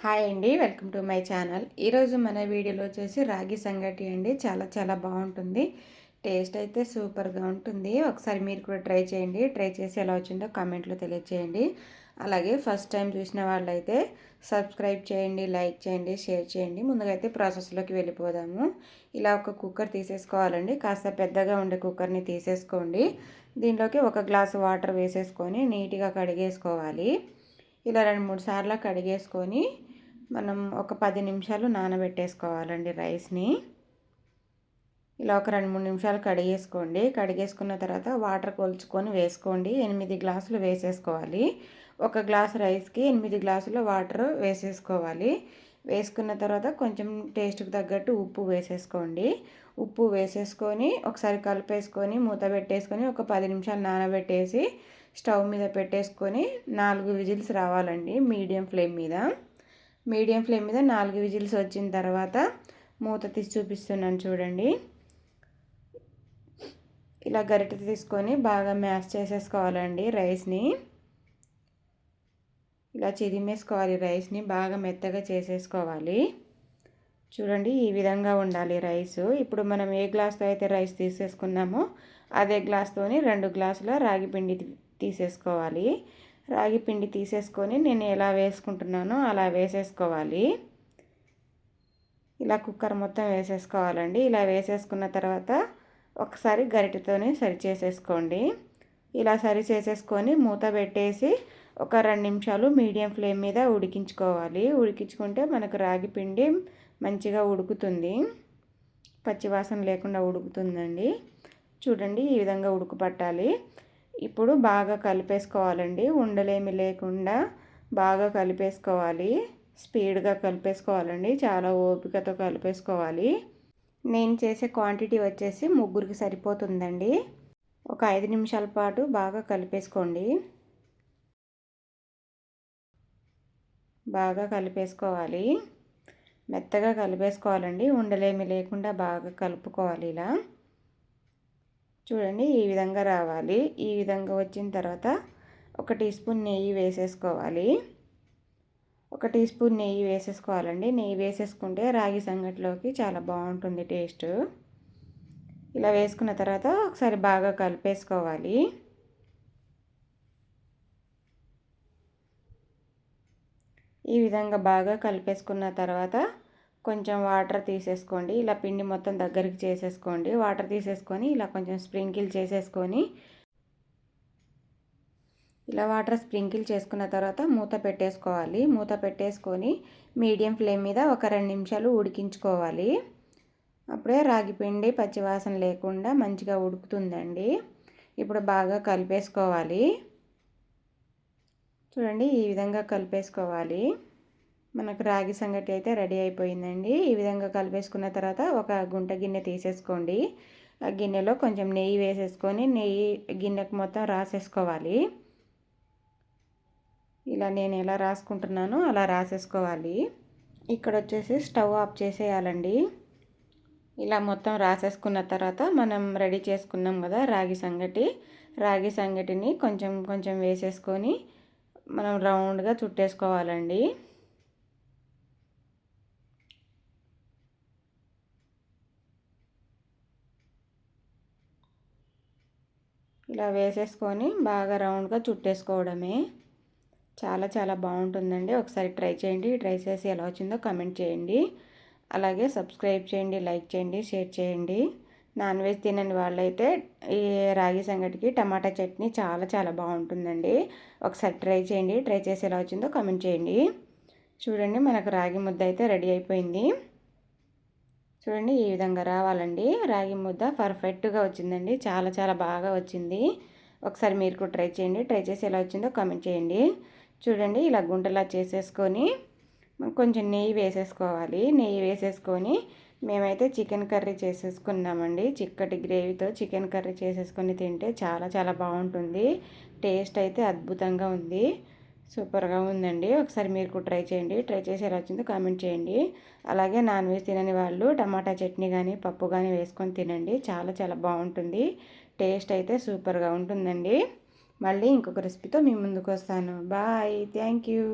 Hi అండి welcome to my channel. ఈరోజు మన వీడియోలో వచ్చేసి రాగి సంగటి అండి. చాలా చాలా బాగుంటుంది. టేస్ట్ అయితే సూపర్గా ఉంటుంది. ఒకసారి మీరు కూడా ట్రై చేయండి. ట్రై చేసి ఎలా వచ్చిందో కామెంట్లో తెలియచేయండి. అలాగే ఫస్ట్ టైం చూసిన వాళ్ళైతే సబ్స్క్రైబ్ చేయండి లైక్ చేయండి షేర్ చేయండి. ముందుగా అయితే ప్రాసెస్లోకి వెళ్ళిపోదాము. ఇలా ఒక కుక్కర్ తీసేసుకోవాలండి. కాస్త పెద్దగా ఉండే కుక్కర్ని తీసేసుకోండి. దీనిలోకి ఒక గ్లాసు వాటర్ వేసేసుకొని నీట్గా కడిగేసుకోవాలి. ఇలా రెండు మూడు సార్లు కడిగేసుకొని మనం ఒక పది నిమిషాలు నానబెట్టేసుకోవాలండి రైస్ని. ఇలా ఒక రెండు మూడు నిమిషాలు కడిగేసుకోండి. కడిగేసుకున్న తర్వాత వాటర్ కొలుచుకొని వేసుకోండి. ఎనిమిది గ్లాసులు వేసేసుకోవాలి. ఒక గ్లాస్ రైస్కి ఎనిమిది గ్లాసులు వాటర్ వేసేసుకోవాలి. వేసుకున్న తర్వాత కొంచెం టేస్ట్కి తగ్గట్టు ఉప్పు వేసేసుకోండి. ఉప్పు వేసేసుకొని ఒకసారి కలిపేసుకొని మూత పెట్టేసుకొని ఒక పది నిమిషాలు నానబెట్టేసి స్టవ్ మీద పెట్టేసుకొని నాలుగు విజిల్స్ రావాలండి మీడియం ఫ్లేమ్ మీద. మీడియం ఫ్లేమ్ మీద నాలుగు విజిల్స్ వచ్చిన తర్వాత మూత తీసి చూపిస్తున్నాను చూడండి. ఇలా గరిట తీసుకొని బాగా మ్యాష్ చేసేసుకోవాలండి రైస్ని. ఇలా చిరిమేసుకోవాలి రైస్ని బాగా మెత్తగా చేసేసుకోవాలి. చూడండి ఈ విధంగా ఉండాలి రైస్. ఇప్పుడు మనం ఏ గ్లాస్తో అయితే రైస్ తీసేసుకున్నామో అదే గ్లాస్తోని రెండు గ్లాసుల రాగి పిండి తీసేసుకోవాలి. రాగి పిండి తీసేసుకొని నేను ఎలా వేసుకుంటున్నానో అలా వేసేసుకోవాలి. ఇలా కుక్కర్ మొత్తం వేసేసుకోవాలండి. ఇలా వేసేసుకున్న తర్వాత ఒకసారి గరిటెతోనే సరి చేసేసుకోండి. ఇలా సరి చేసేసుకొని మూత పెట్టేసి ఒక రెండు నిమిషాలు మీడియం ఫ్లేమ్ మీద ఉడికించుకోవాలి. ఉడికించుకుంటే మనకు రాగి పిండి మంచిగా ఉడుకుతుంది. పచ్చివాసన లేకుండా ఉడుకుతుందండి. చూడండి ఈ విధంగా ఉడుకు పట్టాలి ఇప్పుడు బాగా కలిపేసుకోవాలండి. ఉండలేమి లేకుండా బాగా కలిపేసుకోవాలి. స్పీడ్గా కలిపేసుకోవాలండి. చాలా ఓపికతో కలిపేసుకోవాలి. నేను చేసే క్వాంటిటీ వచ్చేసి ముగ్గురికి సరిపోతుందండి. ఒక ఐదు నిమిషాల పాటు బాగా కలిపేసుకోండి. బాగా కలిపేసుకోవాలి. మెత్తగా కలిపేసుకోవాలండి. ఉండలేమి లేకుండా బాగా కలుపుకోవాలి ఇలా. చూడండి ఈ విధంగా రావాలి. ఈ విధంగా వచ్చిన తర్వాత ఒక టీ స్పూన్ నెయ్యి వేసేసుకోవాలి. ఒక టీ స్పూన్ నెయ్యి వేసేసుకోవాలండి. నెయ్యి వేసేసుకుంటే రాగి సంగటిలోకి చాలా బాగుంటుంది టేస్ట్. ఇలా వేసుకున్న తర్వాత ఒకసారి బాగా కలిపేసుకోవాలి. ఈ విధంగా బాగా కలిపేసుకున్న తర్వాత కొంచెం వాటర్ తీసేసుకోండి. ఇలా పిండి మొత్తం దగ్గరికి చేసేసుకోండి. వాటర్ తీసేసుకొని ఇలా కొంచెం స్ప్రింకిల్ చేసేసుకొని ఇలా వాటర్ స్ప్రింకిల్ చేసుకున్న తర్వాత మూత పెట్టేసుకోవాలి. మూత పెట్టేసుకొని మీడియం ఫ్లేమ్ మీద ఒక రెండు నిమిషాలు ఉడికించుకోవాలి. అప్పుడే రాగి పిండి పచ్చివాసన లేకుండా మంచిగా ఉడుకుతుందండి. ఇప్పుడు బాగా కలిపేసుకోవాలి. చూడండి ఈ విధంగా కలిపేసుకోవాలి. మనకు రాగి సంగటి అయితే రెడీ అయిపోయిందండి. ఈ విధంగా కలిపేసుకున్న తర్వాత ఒక గుంట గిన్నె తీసేసుకోండి. ఆ గిన్నెలో కొంచెం నెయ్యి వేసేసుకొని నెయ్యి గిన్నెకు మొత్తం రాసేసుకోవాలి. ఇలా నేను ఎలా రాసుకుంటున్నానో అలా రాసేసుకోవాలి. ఇక్కడ వచ్చేసి స్టవ్ ఆఫ్ చేసేయాలండి. ఇలా మొత్తం రాసేసుకున్న తర్వాత మనం రెడీ చేసుకున్నాం కదా రాగి సంగటి. రాగి సంగటిని కొంచెం కొంచెం వేసేసుకొని మనం రౌండ్గా చుట్టేసుకోవాలండి. ఇలా వేసేసుకొని బాగా రౌండ్గా చుట్టేసుకోవడమే. చాలా చాలా బాగుంటుందండి. ఒకసారి ట్రై చేయండి. ట్రై చేసి ఎలా వచ్చిందో కమెంట్ చేయండి. అలాగే సబ్స్క్రైబ్ చేయండి లైక్ చేయండి షేర్ చేయండి. నాన్ వెజ్ తినని వాళ్ళైతే ఈ రాగి సంగటికి టమాటా చట్నీ చాలా చాలా బాగుంటుందండి. ఒకసారి ట్రై చేయండి. ట్రై చేసి ఎలా వచ్చిందో కమెంట్ చేయండి. చూడండి మనకు రాగి ముద్ద అయితే రెడీ అయిపోయింది. చూడండి ఈ విధంగా రావాలండి. రాగి ముద్ద పర్ఫెక్ట్గా వచ్చిందండి. చాలా చాలా బాగా వచ్చింది. ఒకసారి మీరు కూడా ట్రై చేయండి. ట్రై చేసి ఎలా వచ్చిందో కామెంట్ చేయండి. చూడండి ఇలా గుంటలా చేసేసుకొని కొంచెం నెయ్యి వేసేసుకోవాలి. నెయ్యి వేసేసుకొని మేమైతే చికెన్ కర్రీ చేసేసుకున్నామండి. చిక్కటి గ్రేవీతో చికెన్ కర్రీ చేసేసుకొని తింటే చాలా చాలా బాగుంటుంది. టేస్ట్ అయితే అద్భుతంగా ఉంది. సూపర్గా ఉందండి. ఒకసారి మీరు కూడా ట్రై చేయండి. ట్రై చేసి ఎలా వచ్చిందో కామెంట్ చేయండి. అలాగే నాన్ వెజ్ తినని వాళ్ళు టమాటా చట్నీ కానీ పప్పు కానీ వేసుకొని తినండి. చాలా చాలా బాగుంటుంది. టేస్ట్ అయితే సూపర్గా ఉంటుందండి. మళ్ళీ ఇంకొక రెసిపీతో మీ ముందుకు వస్తాను. బాయ్. Thank you.